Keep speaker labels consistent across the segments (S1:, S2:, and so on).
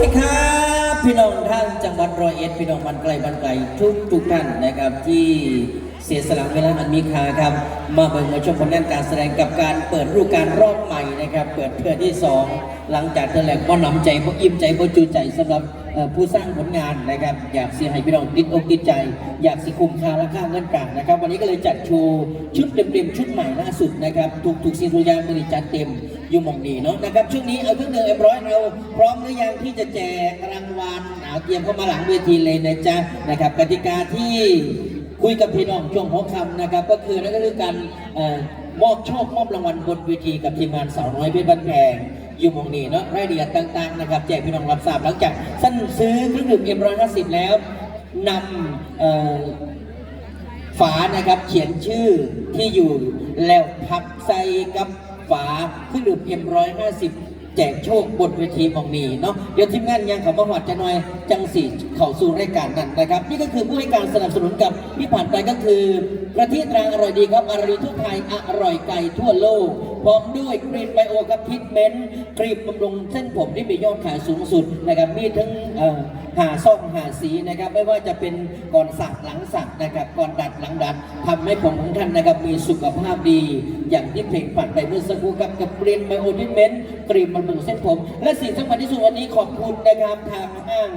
S1: ดีครับพี่น้องท่านจังหวัดร้อยเอ็ดพี่น้องบ้านไกลบันไกลทุกทุกท่านนะครับที่ เสียสละเวลาอันมีค่าครับ มาเบิ่งมาชมผลงานการแสดงกับการเปิดรูปการรอบใหม่นะครับ เปิดเทือที่สองหลังจากแถลงบ่หนำใจบ่อิ่มใจบ่จูใจสำหรับผู้สร้างผลงานนะครับ อยากเสียให้พี่น้องติดอกติดใจ อยากสิคุมค่าราคาเงินกลางนะครับ วันนี้ก็เลยจัดโชว์ชุดเต็มๆชุดใหม่ล่าสุดนะครับถูกถูกซีทุกอย่างมันจัดเต็มอยู่มองนี้เนาะนะครับช่วงนี้เอาเครื่องดื่มเอ็มร้อยเราพร้อมหรือยังที่จะแจกรางวัลเอาเตรียมเข้ามาหลังเวทีเลยนะจ๊ะนะครับกติกาที่ คุยกับพี่น้องช่วงหัวคำนะครับ ก็คือนั่นก็คือการออมอบโชคมอบรางวัลบนเวทีกับทีมงานสาวน้อยเพชรบ้านแพงอยู่หมองนี้เนาะรายละเอียดต่างๆนะครับแจกพี่น้องรับทราบหลังจากสั้นซื้อเครื่องดื่มเอ็มร้อยห้าสิบแล้วนำฝานะครับเขียนชื่อที่อยู่แล้วพับใส่กับฝาเครื่องดื่มเอ็มร้อยห้าสิบ จกโชคบนเวทีมองมีเนาะเดี๋ยวทีมงานยังเขามาหวัดจะหน่อยจังสีเข้าสู่รายการนั้นนะครับ นี่ก็คือผู้ให้การสนับสนุนกับที่ผ่านไปก็คือประเทศตรังอร่อยดีครับอร่อยดีทั่วไทยอร่อยไกลทั่วโลกพร้อมด้วยกรีนไบโอกับทิทเมนต์ครีมบำรุงเส้นผมที่มียอดขายสูงสุดนะครับมีทั้งเอ่อ หาซ่อมหาสีนะครับ ไม่ว่าจะเป็นก่อนสักหลังสักนะครับ ก่อนดัดหลังดัดทำให้ผมของท่านนะครับมีสุขภาพดี อย่างที่เพลงผ่านไปเมื่อสักครู่กับกับกรีนไบโอทิเมนต์ครีมบำรุงเส้นผม และสิ่งสำคัญที่สุดวันนี้ขอบคุณนะครับทางห้าง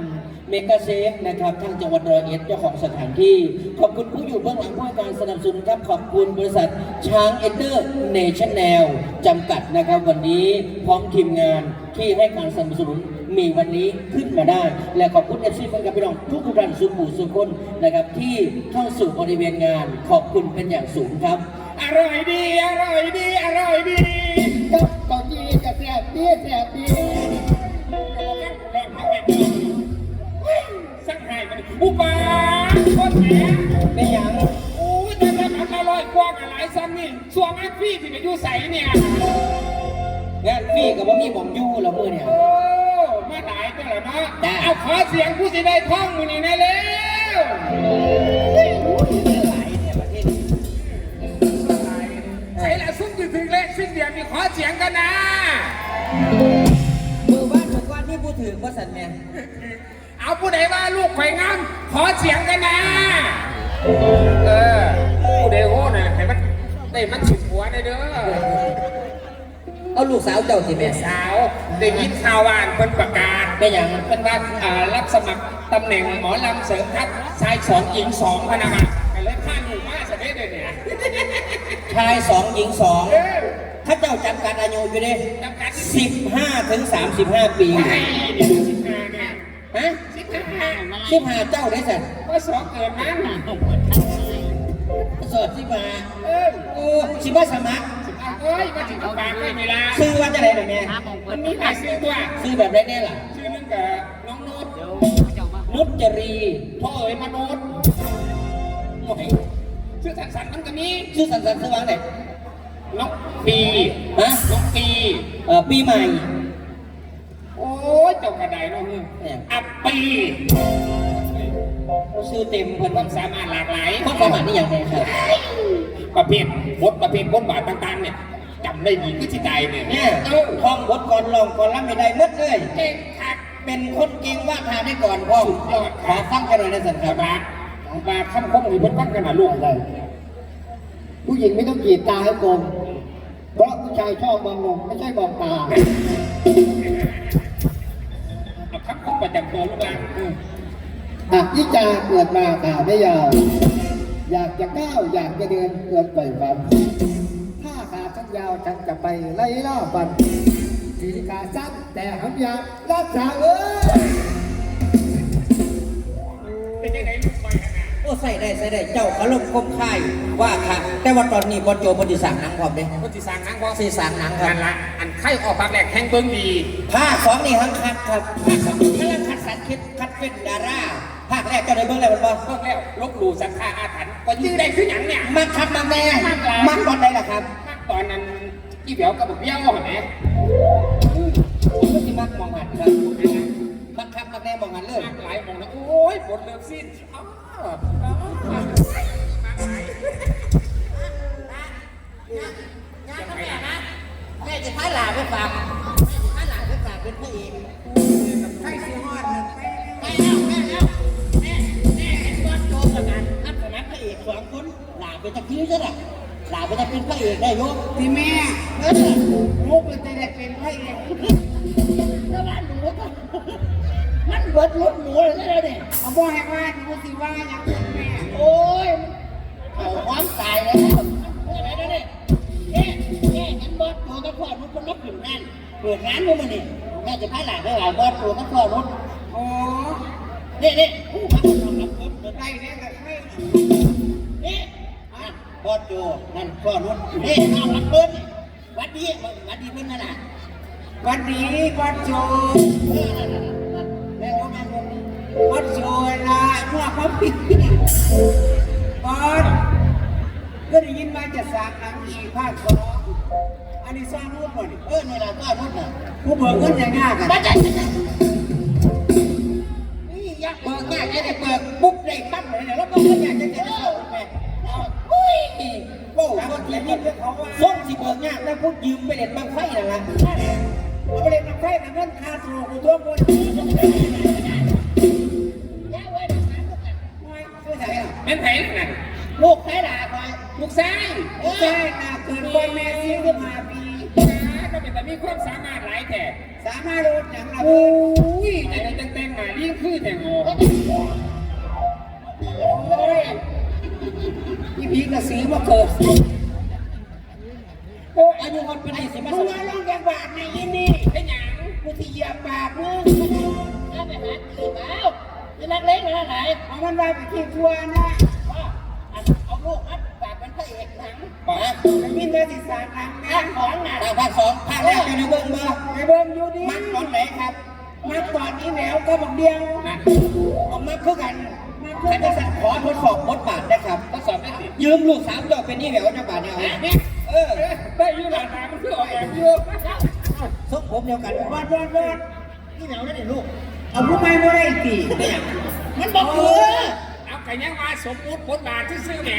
S1: เมกาเซฟนะครับทางจังหวัดร้อยเอ็ดเจ้าของสถานที่ ขอบคุณผู้อยู่เบื้องหลังผู้ให้การสนับสนุนครับขอบคุณบริษัทช้างเอเตอร์เนชั่นแนลจำกัดนะครับวันนี้พร้อมทีมงานที่ให้การสนับสนุน มีวันนี้ขึ้นมาได้ และขอบคุณเอฟซีแฟนคลับพี่น้องทุกท่านสุขุสุขคนนะครับที่เข้าสู่บริเวณงานขอบคุณเป็นอย่างสูงครับ
S2: อร่อยดีอร่อยดีอร่อยดีกับเกาจีกับแซ่บดีแซ่บดีสักหายมันอุบาโคตรแหน
S1: เป็นอย่าง
S2: อู้แต่ถ้าทำอร่อยกว่ากับหลายซ้ำนี่ส่วนอันพี่ที่ไปอยู่ใสเนี่ย
S1: งานพี่กับว่ามีหมองยู่แล้วมือเนี่ย จ้ะ
S2: เอาขอเสียงผู้สิได้ท่องมือนี่แน่เร็วใช่ละซุ้มถึงเลขสิ้นเดือนมีขอเสียงกันนะ
S1: มือบ้านถูกว่าที่ผู้ถือว่าสันแมน
S2: เอาผู้ใดว่าลูกไข่งามขอเสียงกันนะเออผู้ใดโหน่ะให้มันได้มันสุกหัวได้เด้อ
S1: เอาลูกสาวเจ้าสิแม่
S2: สาวได้ยินข่าวว่านเพิ่นประกาศ
S1: เป็นอย่าง
S2: เพิ่นว่าอ่ารับสมัครตำแหน่งหมอลำเสริมทัพชายสองหญิงสองพนักงานไปเลยข้าหนูมาสะเด็ดเลยเนี่ย
S1: ชายสองหญิงสอง
S2: เออ
S1: ถ้าเจ้าจำกัดอายุอยู่ดิ
S2: จำกัด
S1: สิบห้าถึงสามสิบห้าปี
S2: ไอ้นี่สิบห้าเนี่ย
S1: ฮะ
S2: สิบห้า
S1: สิบห้าเจ้าได้สัน
S2: ว่าสองเกินนั้น
S1: สดสิบห้า
S2: เออ
S1: โอ้สิบว่าสมัคร
S2: เอ้ยมาถึงปากไม่เวลา
S1: ซื้อว่าจะไหนหน่อยแม่
S2: มันมีหลายชื่อตัว
S1: ซื้อแบบไรแน่ล่ะ
S2: ชื่อนึงกับน้องนุช
S1: นุชจรี
S2: พ่อเอ๋ยมนุษย์
S1: โอ้ย
S2: ชื่อสันสันมันก็มี
S1: ซื้อสันสันซื้อวางไหน
S2: น้องปี
S1: ฮะ
S2: น้องปี
S1: เอ่อปีใหม่
S2: โอ้ยเจ้ากระไดน้องมึง
S1: เนี่ย
S2: อัปปี
S1: ซื้อเต็ม
S2: เพิ่
S1: เพิ่
S2: น
S1: น
S2: ความสามารถหลากหลาย
S1: ข้อความอ่านนี่อย่างไรครับ
S2: ประเภทบทประเภทบทบาทต่างๆเนี่ยจำได้ดีที่จิตใจเนี่ย
S1: เนี่ย
S2: เออ
S1: ท่องบทก่อนลองก่อนรับไม่ได้หมดเลย
S2: เก่งคัก
S1: เป็นคนเก่งว่าทานได้ก่อนพ่อ
S2: สุดยอด
S1: ขอฟังกันหน่อยนะสันค
S2: ค
S1: รั
S2: รั
S1: บบา
S2: บาคำคมหรือเพิ่นฟังกันนะลูกได้
S3: ผู้หญิงไม่ต้องกรีดตาให้กลมเพราะผู้ชายชอบมองนมไม่ใช่มองตา
S2: เอาคำคมประจำตัวลูกหลานเออ
S3: หากยิ่งจาเกิดมาขาไม่ยาว อยากจะก้าวอยากจะเดินเกินไปฝันถ้าขาฉันยาวฉันจะไปไล่ล่าฟันสีขาสั้นแต่หำยาวรักษาเอ้ย
S2: เป็นยังไงลูกไปขนาด
S1: โอ้ใส่ได้ใส่ได้เจ้าอารมณ์คมคายว่าค่ะ แต่ว่าตอนนี้บอลโจบอดีสั่งหนังความเด้
S2: คนที่สร้างหนังเพราะ
S1: สีสั่งหนังครั
S2: นั่
S1: บ
S2: นละอันไข่ออกปากแหลกแห้งเบิ้งดี
S1: ภาคสองนี่ทั้งคัดครับภาคสองกำลังคัดสรรคิดคัดเป็นดารา ภาคแรกเจ้าได้เบิ่งแล้วมันบ่
S2: เพิ่งแล้วลบหลู่ศรัทธาอาถรรพ์ก็ยื้อได้ขึ้นอย่างเนี่ย
S1: มักครับมักแน่
S2: มักหลาย
S1: มักตอนใดล่ะครับ
S2: มากตอนนั้นอีเบียวกับบุกเบี้ยวเหรอเนี่ย
S1: ผมก็สิมักมองหันครับมักครับมักแน่มองหันเลย
S2: มากหลายมองนะโอ้ยปวดเลิกสิ้นอ้าวอ้าวมากหลาย
S1: แม่จะพาหลาไปฝากแม่จะพาหลาไปฝาก เป็น
S4: ตะกี้ซะน่ะหลาไปจะเป็นพระเอกได้โยม
S5: ที่แม่
S4: เออ
S5: ลูกเป็นจะได้เป็นพระเอก
S4: แล้วบ้านหนูก็มันเบิดรถหนูเลยนะเนี่ย
S5: เอาบ่ให้ว่าดูสิว่าหยังเป็นแม่
S4: โอ้ยเอาความตายแล้วอะไรนะเนี่ยเอ๊ะเอ๊ะฉันบอสตัวกับพ่อนุชคนนับถึงนั่นเปิดร้านนู้นมาเนี่ยแม่จะพาหลานไปหลานบอสตัวกับพ่อนุช
S5: โอ้
S4: เนี่ยเนี่ย โจนั่นพ่อนุชนี่เอารับเปิ้ลวัดดีวัดดีเพิ่นนั่นน่ะ
S5: วันนี้วันโจ
S4: เออนั่นน่ะแม่โยมแม่โยม
S5: วันโจละเมื่อเขาปิดบอสก็ได้ยินมาจะสางหนังอีกภาคสองอันนี้สร้างรูปหมด
S4: เออนี่ล่ะพ่อนุชน่ะ
S5: ผู้เบิกเงินอย่างง่ายกัน
S4: มาใจนี่ยักเบิกง่ายแค่เบิกปุ๊บได้ปั๊บเลยเนี่ยแล้วก็อยากจะเจอเข้าแม่อุ้ย โอ้โหเขียนนี่เขาว่าส้มสิเบิกงายแล้วพวกยืมไปเล่นบังไฟนั่นล่ะ
S5: เอาไปเล่นน้ำไฟกับเงินคาตัวกูทั่วคนไม่ช่วยไหนอะ
S2: เป็นไผ่นั่น
S4: ลูกใครด่าไป
S2: ลูกชาย
S5: ลูกชายน่ะเกิดวันแม่ซีขึ้นมาปี
S2: นะก็เป็นแต่มีความสามารถหลายแต่
S5: สามารถรู้อย่างระ
S2: โอ้
S5: เบิด
S2: ยแต่ในเต็งๆมายิ่งคือแต่งโง่
S5: พี่พีกระสีมาเกิด
S4: โอ้อายุคนเป็นสี่สิบ
S5: มึ
S4: มางส
S5: ว่า
S4: มัคร
S5: ลงจากบาทในยินนี่
S2: เป็นหยัง
S5: กูที่เหยียบปากมึง
S4: ถ้าไปหาตีแล้วจะนักเล่นมาไหน
S5: เอามันไว้ไปที่ทัวร์นะ
S4: เอาลูกอัดปากเป็นพระเอกหนัง
S2: บอก
S5: มันมีมาสิสามครั้ง
S4: ภา
S5: นะ
S4: คสองน่ะ
S1: ภาคสองภาคแรกอยู่ในเบื้องเบอร์
S5: ไปเบิ่งอยู่ดิ
S1: มักตอนไหนครับ
S5: มาตอนนี้แหววก็บอกเดียว
S2: นั่น
S1: เอามาเพื่อกัน
S5: มา
S1: ใค
S5: เพื่
S1: ร
S5: อ
S1: จะสั่งขอทดสอบบทบาทนะครับ
S2: ทดสอบได้สิ
S1: ยืมลูกสามดอกเป็นนี่แหววจะบาทเนี่ยเอาเออ
S2: ได้อยืดหลานตามันคือออกแอบอยู่
S1: ทรงผมเดียวกัน
S5: วัดวัดวัด
S4: นี่เหนียวนั่นเองลูก
S5: เอาผู้ไม่มาได้ตี
S1: เนี่ย
S4: มันบอกเออ
S2: เอาไก่ยังมาสมมุติบทบาทที่ซื้อแหม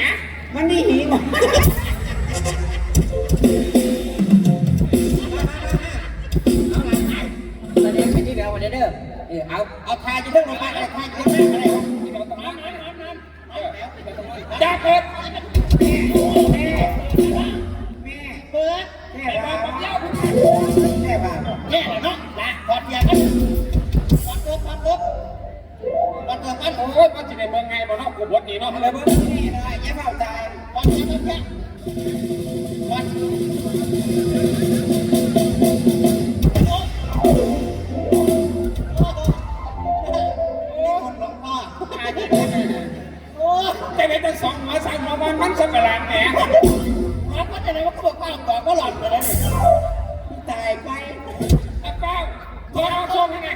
S5: มันนี่หีบอก
S1: แสดงเป็นนี่แหวววันนี้เด้อเออเอาเอาทายจะเรื่องลงมาอะไรทายจะเรื่องอะไร
S5: จ้าเปิดแม่แม่แม่
S4: เปิด
S5: แม่
S2: บ้า
S5: บ้า
S2: ปัญญาคุณ
S5: แม่บ้าบอก
S4: เนี่ยเนาะนะถอดยากันถอดเติมถอดเติมถอดเติมกัน
S2: โอ้ยมันจะได้เมืองไงบ่เนาะกูบทนี้เนาะ
S5: อะไรบ้างนี่นะอย่าเผาตาย
S4: ถอดเติมกันถอด
S2: ไอ้เป้าตัวเอาส่งให้ไง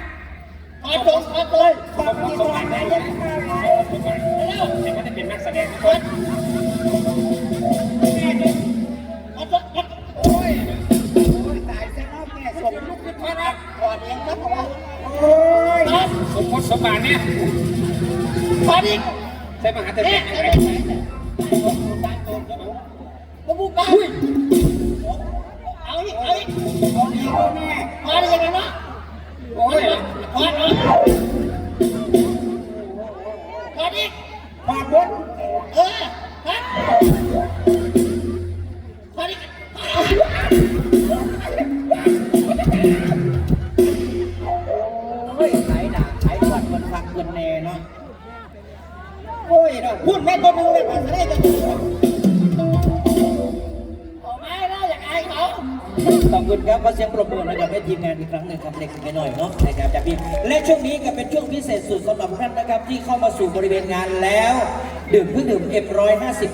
S4: ถอดตัวถอดตัว
S5: ความที่ตอนไหนยังข้าวไหน
S4: แล้ว
S2: เดี๋ยวมันจะเป็นนักแสดงทุก
S4: ถ
S2: ค
S4: อด
S2: น
S5: แม่เนี่ย
S4: ถอดตัวถอด
S5: โอ้ยโอ้ยตายซะนอกแม่สม
S2: ลูกขึ้นมารับ
S4: ถอดเองครับผม
S5: โอ้ย
S4: ถอด
S2: สมมติสมบัติเนี่ย
S4: ถอดอีก
S2: ใช่มหาเทพ
S4: เนี่ย
S2: ยังไง
S4: มาบุกบ้านเอาอีกเอาอีก
S5: เอาดีกา
S4: ได้ยังไงเนะ
S2: โอ้ย
S4: ถอดเนาะถอดอีก
S5: ขอบน
S4: เออถอดถอดอีก
S1: โอ้ยขายด่าขายทอดมันฟักเงินแน่เนาะโอ้ยเนาะพูดแม่ตัวนึงเลยภาษาได้จะ
S4: ข
S1: อบคุณครับขอเสียงปรบมือนะครับให้ทีมงานอีกครั้งหนึ่งครับเล็กไปหน่อยเนาะนะครับจากพี่และช่วงนี้ก็เป็นช่วงพิเศษสุดสำหรับท่านนะครับที่เข้ามาสู่บริเวณงานแล้ว ดื่มเครื่องดื่มเอฟร้อยห้าสิบ